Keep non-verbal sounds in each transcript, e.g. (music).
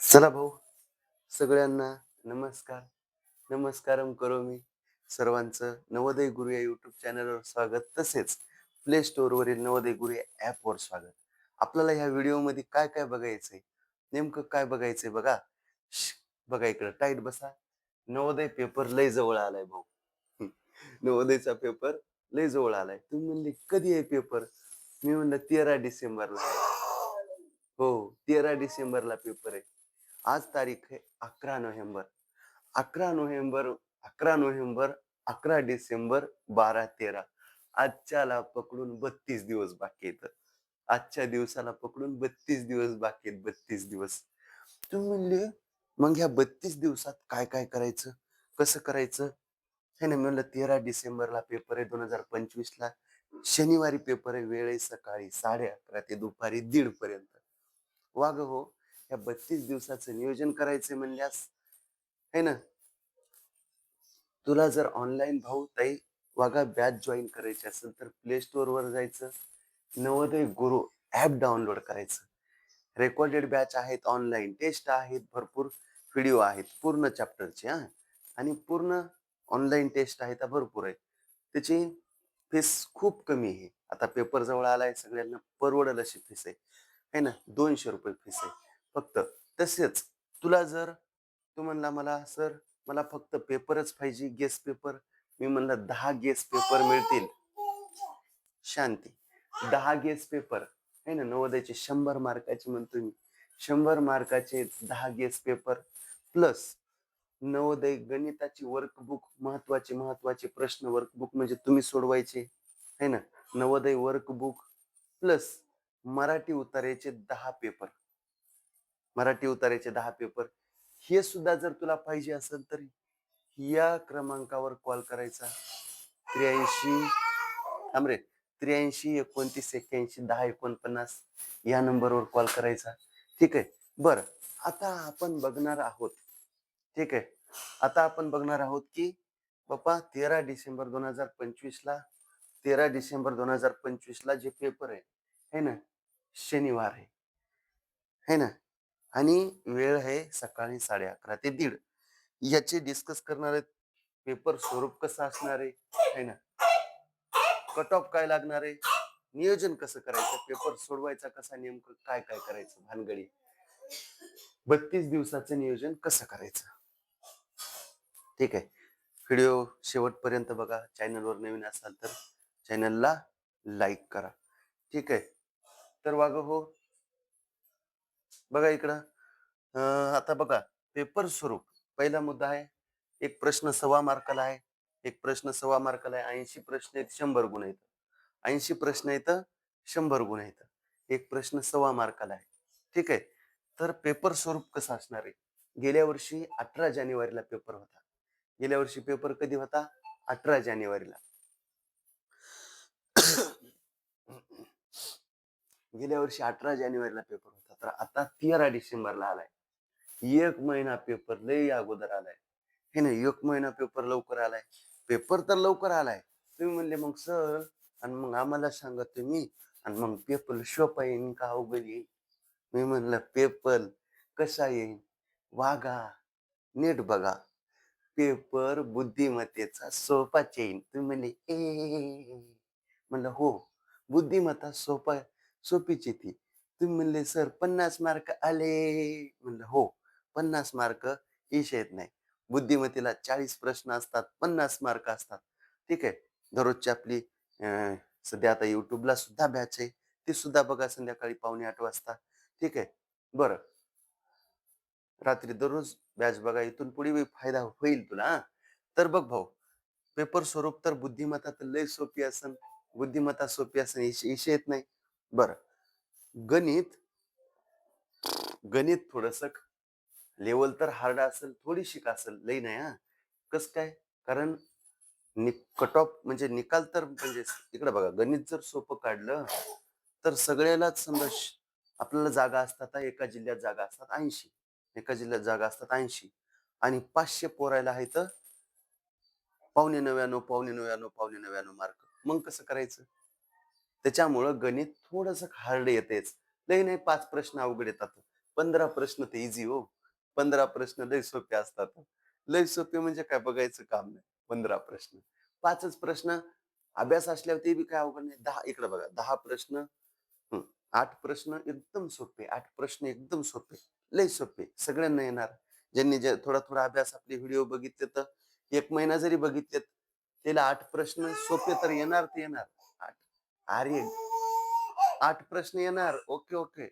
चला भाऊ सगळ्यांना नमस्कार. नमस्कारम करो मी. सर्वांचं नवोदय गुरु या युट्यूब चॅनलवर स्वागत. तसेच प्ले स्टोअरवरील नवोदय गुरु या ॲपवर स्वागत. आपल्याला ह्या व्हिडिओमध्ये काय काय बघायचंय? नेमकं काय बघायचंय बघा? बघा इकडं टाईट बसा. नवोदय पेपर लय जवळ आलाय भाऊ. (laughs) नवोदयचा पेपर लय जवळ आलाय. तुम्ही म्हणले कधी आहे पेपर मी म्हणलं तेरा डिसेंबरला आहे. हो तेरा डिसेंबरला पेपर आहे. आज तारीख आहे अकरा नोव्हेंबर. अकरा नोव्हेंबर अकरा नोव्हेंबर अकरा डिसेंबर बारा तेरा. आजच्याला पकडून बत्तीस दिवस बाकी आहेत. आजच्या दिवसाला पकडून बत्तीस दिवस बाकी आहेत बत्तीस दिवस. तुम्ही म्हणले मग ह्या बत्तीस दिवसात काय काय करायचं? कसं करायचं? हे ना म्हणलं तेरा डिसेंबरला पेपर आहे दोन हजार पंचवीस ला शनिवारी पेपर आहे वेळ आहे सकाळी साडे अकरा ते दुपारी दीड पर्यंत. वाग हो या बत्तीस दिवसाचं नियोजन करायचे म्हणल्यास है ना? तुला जर ऑनलाईन भाऊ ताई वाघा बॅच जॉईन करायची असेल तर प्ले स्टोअर वर जायचं. नवोदय गुरु ऍप डाउनलोड करायचं. रेकॉर्डेड बॅच आहेत ऑनलाईन टेस्ट आहेत भरपूर व्हिडिओ आहेत पूर्ण चॅप्टरचे हा? आणि पूर्ण ऑनलाईन टेस्ट आहेत भरपूर आहे त्याची फीस खूप कमी आहे. आता पेपर जवळ आलाय सगळ्यांना परवडेल अशी फीस आहे. है ना? दोनशे रुपये फीस आहे. फक्त तसेच तुला जर तू म्हणला मला सर मला फक्त पेपरच पाहिजे गेस पेपर मी म्हणलं दहा गेस पेपर मिळतील. शांती. दहा गेस पेपर आहे ना? नवोदयचे शंभर मार्काचे म्हणतो मी. शंभर मार्काचे दहा गेस पेपर प्लस नवोदय गणिताची वर्कबुक महत्त्वाचे महत्त्वाचे प्रश्न वर्कबुक म्हणजे तुम्ही सोडवायचे. है ना? नवोदय वर्कबुक प्लस मराठी उतार्याचे दहा पेपर. मराठी उतार्याचे दहा पेपर. हे सुद्धा जर तुला पाहिजे असेल तर या क्रमांकावर कॉल करायचा. त्र्याऐंशी थांबरे त्र्याऐंशी एकोणतीस एक्क्याऐंशी दहा एकोणपन्नास या नंबरवर कॉल करायचा. ठीक आहे? बरं. आता आपण बघणार आहोत. ठीक आहे? आता आपण बघणार आहोत की बाप्पा तेरा डिसेंबर दोन हजार पंचवीस ला तेरा डिसेंबर दोन हजार पंचवीस ला जे पेपर आहे है ना? शनिवार आहे. है ना? आणि वेळ आहे सकाळी साडे अकरा ते दीड. याचे डिस्कस करणार आहेत पेपर स्वरूप कसं असणार आहे? है ना? कट ऑफ काय लागणार आहे? नियोजन कसं करायचं? पेपर सोडवायचा कसा नेमकं? काय काय करायचं? भानगडी. बत्तीस दिवसाचं नियोजन कसं करायचं? ठीक आहे. व्हिडिओ शेवटपर्यंत बघा. चॅनलवर नवीन असाल तर चॅनलला लाईक करा. ठीक आहे. तर वाघ हो. बघा इकडं. आता बघा पेपर स्वरूप. पहिला मुद्दा आहे एक प्रश्न सव्वा मार्काला आहे एक प्रश्न सव्वा मार्काला आहे ऐंशी प्रश्न आहेत शंभर गुण आहेत. ऐंशी प्रश्न आहेत शंभर गुण आहेत. एक प्रश्न सव्वा मार्काला आहे. ठीक आहे? तर पेपर स्वरूप कसं असणार आहे? गेल्या वर्षी अठरा जानेवारीला पेपर होता. गेल्या वर्षी पेपर कधी होता? अठरा जानेवारीला. गेल्या वर्षी अठरा जानेवारीला पेपर होता. तर आता तेरा डिसेंबरला आलाय. एक महिना पेपर लय अगोदर आलाय. हे नाही एक महिना पेपर लवकर आलाय. पेपर तर लवकर आलाय. तुम्ही म्हणले मग सर आणि मग आम्हाला सांगा तुम्ही आणि मग पेपर शोपा येईन का अवघड येईल मी म्हणलं पेपर कसा येईन? वागा नीट बघा. पेपर बुद्धिमत्तेचा सोपा येईन. तुम्ही म्हणले ए. म्हणलं हो बुद्धिमत्ता सोपा सोपीच येते तुम्ही म्हणले सर पन्नास मार्क आले. म्हणलं हो पन्नास मार्क इश येत नाही. बुद्धिमत्तेला चाळीस प्रश्न असतात पन्नास मार्क असतात. ठीक आहे. दररोजची आपली सध्या आता युट्यूबला सुद्धा बॅच आहे. ती सुद्धा बघा संध्याकाळी पावणे आठ वाजता. ठीक आहे. बरं. रात्री दररोज बॅच बघा इथून पुढे फायदा होईल तुला तर बघ भाऊ पेपर स्वरूप तर बुद्धिमत्ता तर लय सोपी असन. बुद्धिमत्ता सोपी असन इश येत नाही. बरं. गणित गणित थोडस लेवल तर हार्ड असेल थोडी शिक असेल लई नाही हा. कस काय? कारण कट ऑफ म्हणजे निकाल तर म्हणजे इकडे बघा गणित जर सोपं काढलं तर सगळ्यालाच समजा आपल्याला जागा असतात एका जिल्ह्यात जागा असतात ऐंशी. एका जिल्ह्यात जागा असतात ऐंशी. आणि पाचशे पोरायला आहे तर पावणे नव्याण्णव पावणे नव्याण्णव पावणे नव्याण्णव मार्क मग कसं करायचं? त्याच्यामुळं गणित थोडस हार्ड येतेच. लई नाही पाच प्रश्न अवघड येतात. पंधरा प्रश्न ते इझी हो. पंधरा प्रश्न लय सोपे असतात. लय सोपे म्हणजे काय बघायचं काम नाही. पंधरा प्रश्न. पाचच प्रश्न अभ्यास असल्यावर ते बी काय अवघड नाही. दहा इकडे बघा. दहा प्रश्न आठ प्रश्न एकदम सोपे. आठ प्रश्न एकदम सोपे. लय सोपे. सगळ्यांना येणार. ज्यांनी जे थोडा थोडा अभ्यास आपले व्हिडिओ बघितले तर एक महिना जरी बघितलेत त्याला आठ प्रश्न सोपे तर येणार ते येणार. आठ अरे आठ प्रश्न येणार. Okay okay.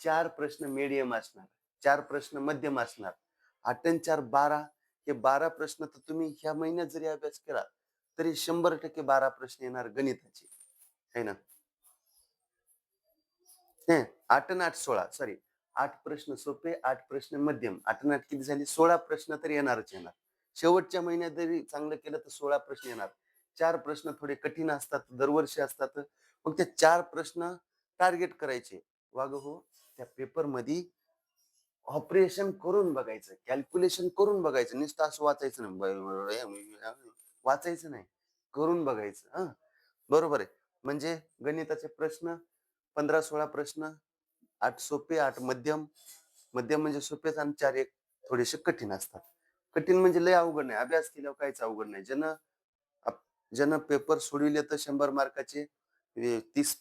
चार प्रश्न मीडियम असणार. चार प्रश्न मध्यम असणार. आठ आणि चार बारा. हे बारा प्रश्न तर तुम्ही ह्या महिन्यात जरी अभ्यास केला तरी शंभर टक्के बारा प्रश्न येणार गणिताचे. है ना? हे आठ आणि आठ सोळा. सॉरी आठ प्रश्न सोपे आठ प्रश्न मध्यम. आठ आणि आठ किती झाले? सोळा प्रश्न तर येणारच येणार. शेवटच्या महिन्यात जरी चांगलं केलं तर सोळा प्रश्न येणार. चार प्रश्न थोडे कठीण असतात दरवर्षी असतात. मग ते चार प्रश्न टार्गेट करायचे. वाग हो त्या पेपरमध्ये ऑपरेशन करून बघायचं कॅल्क्युलेशन करून बघायचं. नुसतं असं वाचायचं नाही. वाचायचं नाही. करून बघायचं हा. बरोबर आहे. म्हणजे गणिताचे प्रश्न पंधरा सोळा प्रश्न आठ सोपे आठ मध्यम. मध्यम म्हणजे सोपेच आणि चार एक थोडेसे कठीण असतात. कठीण म्हणजे लय अवघड नाही. अभ्यास केल्यावर काहीच अवघड नाही. ज्यानं ज्यानं पेपर सोडविले तर शंभर मार्काचे तीस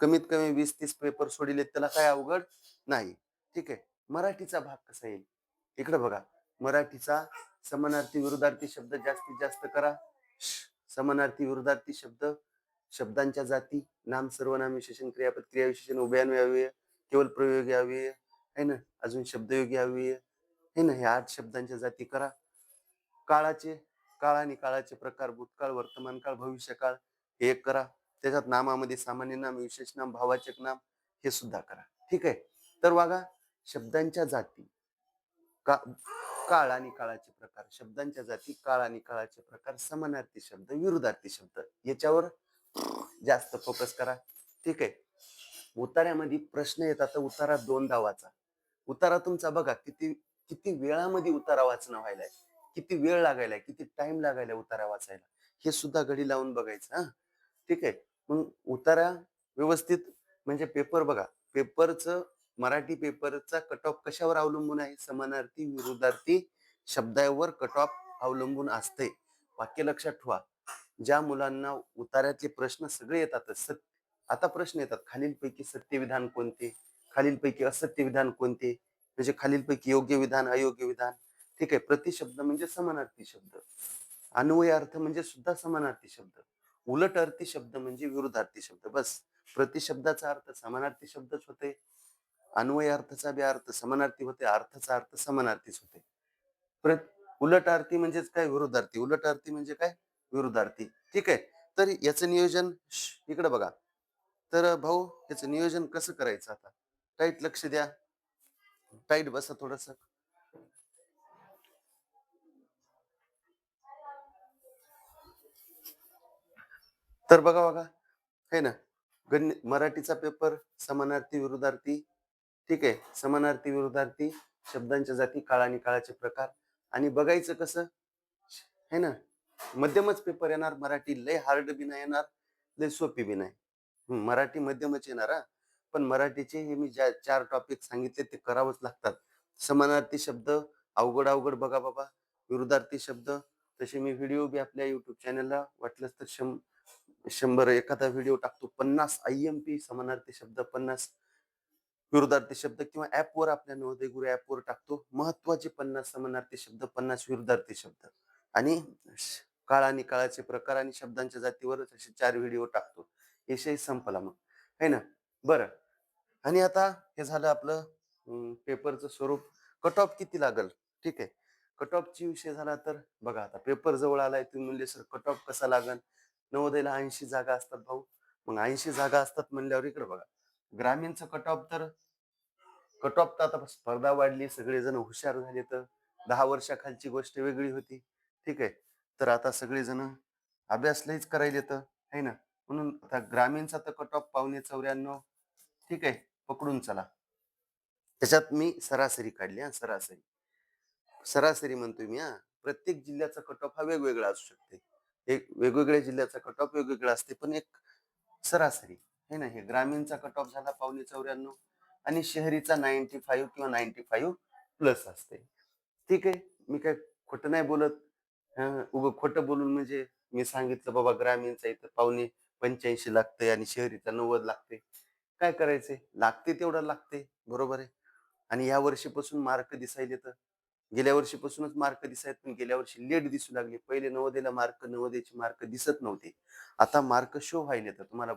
कमीत कमी वीस तीस पेपर सोडविले त्याला काय अवघड? नाही. ठीक आहे. मराठीचा भाग कसा येईल? इकडे बघा. मराठीचा समानार्थी विरुद्धार्थी शब्द जास्तीत जास्त करा. श- समानार्थी विरुद्धार्थी शब्द शब्दांच्या जाती नाम सर्वनाम विशेषण क्रियापद क्रिया विशेषण उभयान्वय अव्यय केवळ प्रयोगी अव्यय है ना? अजून शब्दयोगी अव्यय हे ना? हे आठ शब्दांच्या जाती करा. काळाचे काळ आणि काळाचे प्रकार भूतकाळ वर्तमान काळ भविष्य काळ हे एक करा. त्याच्यात नामामध्ये सामान्य नाम विशेष नाम भावाचक नाम हे सुद्धा करा. ठीक आहे? तर बघा शब्दांच्या जाती का काळ आणि काळाचे प्रकार. शब्दांच्या जाती काळ आणि काळाचे प्रकार समानार्थी शब्द विरुद्धार्थी शब्द. याच्यावर जास्त फोकस करा. ठीक आहे? उतार्यामध्ये प्रश्न येतात तर उतारा दोनदा वाचा. उतारा तुमचा बघा किती किती वेळामध्ये उतारा वाचणं व्हायलाय. किती वेळ लागायला किती टाइम लागायला उतारा वाचायला? हे सुद्धा घडी लावून बघायचं हा. ठीक आहे. मग उतारा व्यवस्थित म्हणजे पेपर बघा. पेपरचं मराठी पेपरचा कट ऑफ कशावर अवलंबून आहे? समानार्थी विरोधार्थी शब्दावर कट ऑफ अवलंबून असते वाक्य लक्षात ठेवा. ज्या मुलांना उतार्यातले प्रश्न सगळे येतात सत्य आता प्रश्न येतात. खालीलपैकी सत्य विधान कोणते? खालीलपैकी असत्य विधान कोणते? म्हणजे खालीलपैकी योग्य विधान अयोग्य विधान? ठीक आहे. प्रतिशब्द म्हणजे समानार्थी शब्द. अन्वय अर्थ म्हणजे सुद्धा समानार्थी शब्द. उलट अर्थी शब्द म्हणजे विरुद्धार्थी शब्द. बस. प्रतिशब्दाचा अर्थ समानार्थी शब्दच होते. अन्वय अर्थाचा बी अर्थ समानार्थी होते. अर्थाचा अर्थ समानार्थीच होते. प्र उलट अर्थी म्हणजेच काय? विरुद्धार्थी. उलट अर्थी म्हणजे काय? विरुद्धार्थी. ठीक आहे. तर याचं नियोजन इकडे बघा. तर भाऊ याचं नियोजन कसं करायचं आता? टाईट लक्ष द्या. टाईट बसा थोडस. तर बघा बघा. है ना? गण मराठीचा पेपर समानार्थी विरुद्धार्थी. ठीक आहे. समानार्थी विरुद्धार्थी शब्दांच्या जाती काळ आणि काळाचे प्रकार. आणि बघायचं कसं? है ना? मध्यमच पेपर येणार. मराठी लय हार्ड बी नाही येणार. लय सोपी बी नाही. मराठी मध्यमच येणार हा. पण मराठीचे हे मी ज्या चार टॉपिक सांगितले ते करावंच लागतात. समानार्थी शब्द अवघड अवघड बघा बाबा. विरुद्धार्थी शब्द. तसे मी व्हिडिओ बी आपल्या युट्यूब चॅनलला वाटलंच तर शं शंभर एखादा व्हिडिओ टाकतो पन्नास आय एम पी समानार्थी शब्द पन्नास विरुद्धार्थी शब्द किंवा ऍपवर आपल्या नवोदय गुरु ऍपवर टाकतो. महत्त्वाचे पन्नास समानार्थी शब्द पन्नास विरुद्धार्थी शब्द. आणि काळ आणि काळाचे प्रकार आणि शब्दांच्या जातीवर असे चार व्हिडिओ टाकतो. विषय संपला मग. है ना? बरं. आणि आता हे झालं आपलं पेपरचं स्वरूप. कट ऑफ किती लागल? ठीक आहे. कट ऑफची विषय झाला तर बघा आता पेपर जवळ आलाय तुम्ही म्हणले सर कट ऑफ कसा लागल नवोदयला ऐंशी जागा असतात भाऊ. मग ऐंशी जागा असतात म्हणल्यावर इकडे बघा. ग्रामीणचं कट ऑफ तर कट ऑफ तर आता स्पर्धा वाढली सगळेजण हुशार झाले तर दहा वर्षाखालची गोष्ट वेगळी होती. ठीक आहे. तर आता सगळेजण अभ्यास लईच करायला येतं है ना? म्हणून आता ग्रामीणचा तर कट ऑफ पावणे चौऱ्याण्णव. ठीक आहे. पकडून चला. त्याच्यात मी सरासरी काढली हा सरासरी. सरासरी म्हणतोय मी हा. प्रत्येक जिल्ह्याचा कट ऑफ हा वेगवेगळा असू शकते. एक वेगवेगळ्या जिल्ह्याचा कट ऑफ वेगवेगळा असते पण एक सरासरी हे ना? हे ग्रामीणचा कट ऑफ झाला पावणे चौऱ्याण्णव आणि शहरीचा नाईन्टी फाईव्ह किंवा नाईन्टी फाईव्ह प्लस असते. ठीक आहे? मी काय खोटं नाही बोलत. उगं खोटं बोलून म्हणजे मी सांगितलं बाबा ग्रामीणचा इथं पावणे पंच्याऐंशी लागते आणि शहरीचा नव्वद लागते काय करायचे लागते तेवढं लागते बरोबर आहे? आणि या वर्षीपासून मार्क दिसायला तर गेल्या वर्षीपासूनच मार्क दिसायत पण गेल्या वर्षी लेट दिसू लागले. पहिले नवोदयला मार्क नवोदयचे मार्क दिसत नव्हते. आता मार्क शो व्हायले तर तुम्हाला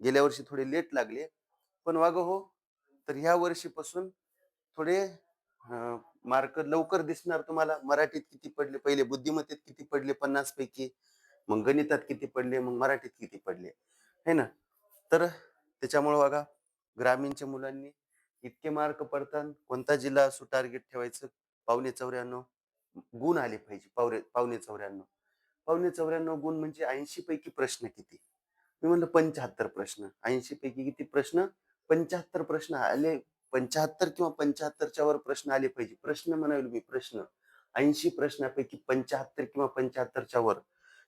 गेल्या वर्षी थोडे लेट लागले. पण वाग हो तर ह्या वर्षीपासून थोडे मार्क लवकर दिसणार तुम्हाला. मराठीत किती पडले? पहिले बुद्धिमत्तेत किती पडले? पन्नास पैकी. मग गणितात किती पडले? मग मराठीत किती पडले? है ना? तर त्याच्यामुळे बघा ग्रामीणच्या मुलांनी इतके मार्क पडतात. कोणता जिल्हा असो टार्गेट ठेवायचं पावणे चौऱ्याण्णव गुण आले पाहिजे पावणे पावणे चौऱ्याण्णव. पावणे चौऱ्याण्णव गुण म्हणजे ऐंशी पैकी प्रश्न किती? मी म्हणलं पंच्याहत्तर प्रश्न. ऐंशी पैकी किती प्रश्न? पंच्याहत्तर प्रश्न आले पंच्याहत्तर किंवा पंच्याहत्तरच्या वर प्रश्न आले पाहिजे. प्रश्न म्हणाल मी प्रश्न. ऐंशी प्रश्नापैकी पंच्याहत्तर किंवा पंच्याहत्तरच्या वर.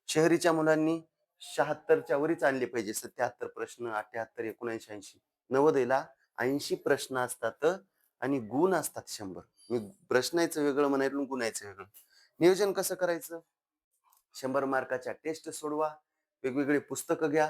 शहरीच्या मुलांनी शहात्तरच्या वरच आणले पाहिजे सत्याहत्तर प्रश्न अठ्याहत्तर एकोणऐंशी ऐंशी. नवोदयला ऐंशी प्रश्न असतात आणि गुण असतात शंभर. प्रश्नायचं वेगळं म्हणायला गुणायचं वेगळं. नियोजन कसं करायचं? शंभर मार्काच्या टेस्ट सोडवा वेगवेगळे पुस्तकं घ्या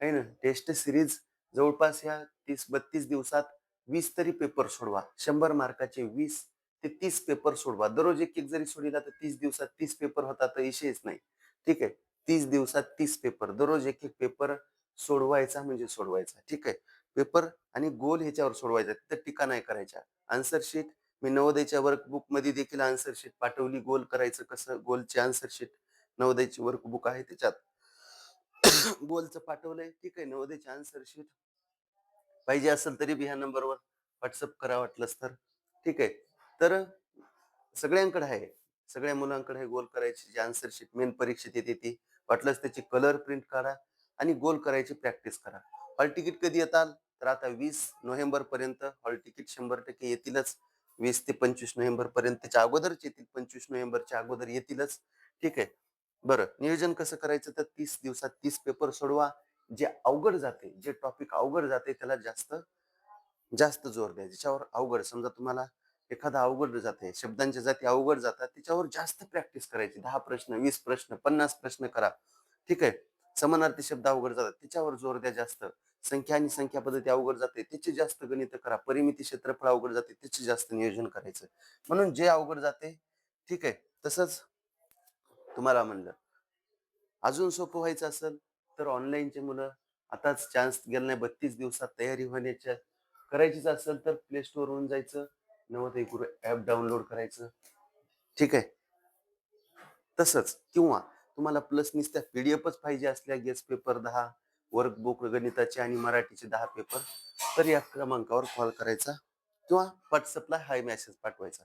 आहे ना? टेस्ट सिरीज जवळपास ह्या तीस बत्तीस दिवसात वीस तरी पेपर सोडवा. शंभर मार्काचे वीस ते तीस पेपर सोडवा. दररोज एक एक जरी सोडला तर तीस दिवसात तीस पेपर होता तर विषयच नाही. ठीक आहे? तीस दिवसात तीस पेपर. दररोज एक एक पेपर सोडवायचा म्हणजे सोडवायचा. ठीक आहे? पेपर आणि गोल ह्याच्यावर सोडवायचा. तिथं टीका नाही करायच्या. आन्सर शीट मी नवोदयच्या वर्कबुकमध्ये देखील आन्सर शीट पाठवली. गोल करायचं कसं? गोलचे आन्सर शीट नवोदयची वर्कबुक आहे त्याच्यात. (coughs) गोलचं पाठवलंय. ठीक आहे नवोदयची आन्सर शीट पाहिजे असेल तरी बी ह्या नंबरवर व्हॉट्सअप करा वाटलंच तर. ठीक आहे. तर सगळ्यांकडे आहे. सगळ्या मुलांकडे गोल करायची जी आन्सर शीट मेन परीक्षेत येते ती. वाटलंच त्याची कलर प्रिंट काढा आणि गोल करायची प्रॅक्टिस करा. हॉल तिकीट कधी येताल? तर आता वीस नोव्हेंबर पर्यंत. हॉल तिकीट शंभर टक्के येतीलच. वीस ते पंचवीस नोव्हेंबर पर्यंतच्या अगोदरच येतील पंचवीस नोव्हेंबरच्या अगोदर येतीलच. ठीक आहे? बरं नियोजन कसं करायचं? तर तीस दिवसात तीस पेपर सोडवा. जे अवघड जाते जे टॉपिक अवघड जाते त्याला जास्त जास्त जोर द्या. ज्याच्यावर अवघड समजा तुम्हाला एखादा अवघड जाते शब्दांच्या जाती अवघड जातात त्याच्यावर जास्त प्रॅक्टिस करायची. दहा प्रश्न वीस प्रश्न पन्नास प्रश्न करा. ठीक आहे? समानार्थी शब्द अवघड जातात. त्याच्यावर जोर द्या जास्त. संख्या आणि संख्या पद्धती अवघड जाते. त्याचे जास्त गणित करा. परिमिती क्षेत्रफळ अवघड जाते. त्याचे जास्त नियोजन करायचं. म्हणून जे अवघड जाते ठीक आहे. तसंच तुम्हाला म्हणलं. अजून सोपं व्हायचं असेल तर ऑनलाईनचे मुलं आताच चान्स गेला नाही बत्तीस दिवसात तयारी होण्याच्या करायचीच असेल तर प्ले स्टोअरवरून जायचं. नवोदय गुरु ऍप डाउनलोड करायचं. ठीक आहे. तसंच किंवा तुम्हाला प्लस नुसत्या पीडीएफच पाहिजे असल्या गेस पेपर दहा वर्कबुक गणिताचे आणि मराठीचे दहा पेपर तर या क्रमांकावर कॉल करायचा किंवा व्हॉट्सअपला हाय मेसेज पाठवायचा.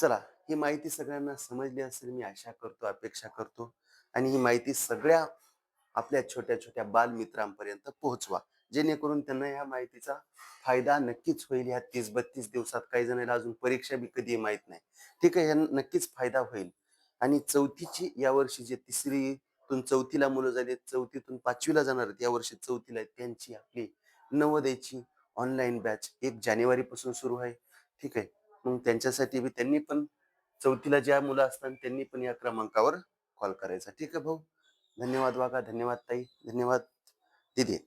चला ही माहिती सगळ्यांना समजली असेल मी आशा करतो अपेक्षा करतो आणि ही माहिती सगळ्या आपल्या छोट्या छोट्या बालमित्रांपर्यंत पोहोचवा. जेणेकरून त्यांना या माहितीचा फायदा नक्कीच होईल. ह्या तीस बत्तीस दिवसात काही जणांना अजून परीक्षा बी कधी माहीत नाही. ठीक आहे ह्या नक्कीच फायदा होईल. आणि चौथीची यावर्षी जे तिसरीतून चौथीला मुलं झाली चौथीतून पाचवीला जाणार आहेत यावर्षी चौथीला आहेत. त्यांची आपली नवोदयची ऑनलाईन बॅच एक जानेवारी पासून सुरू आहे. ठीक आहे. मग त्यांच्यासाठी बी त्यांनी पण चौथीला ज्या मुलं असतात त्यांनी पण या क्रमांकावर कॉल करायचा. ठीक आहे भाऊ? धन्यवाद वागा धन्यवाद ताई धन्यवाद दिदी.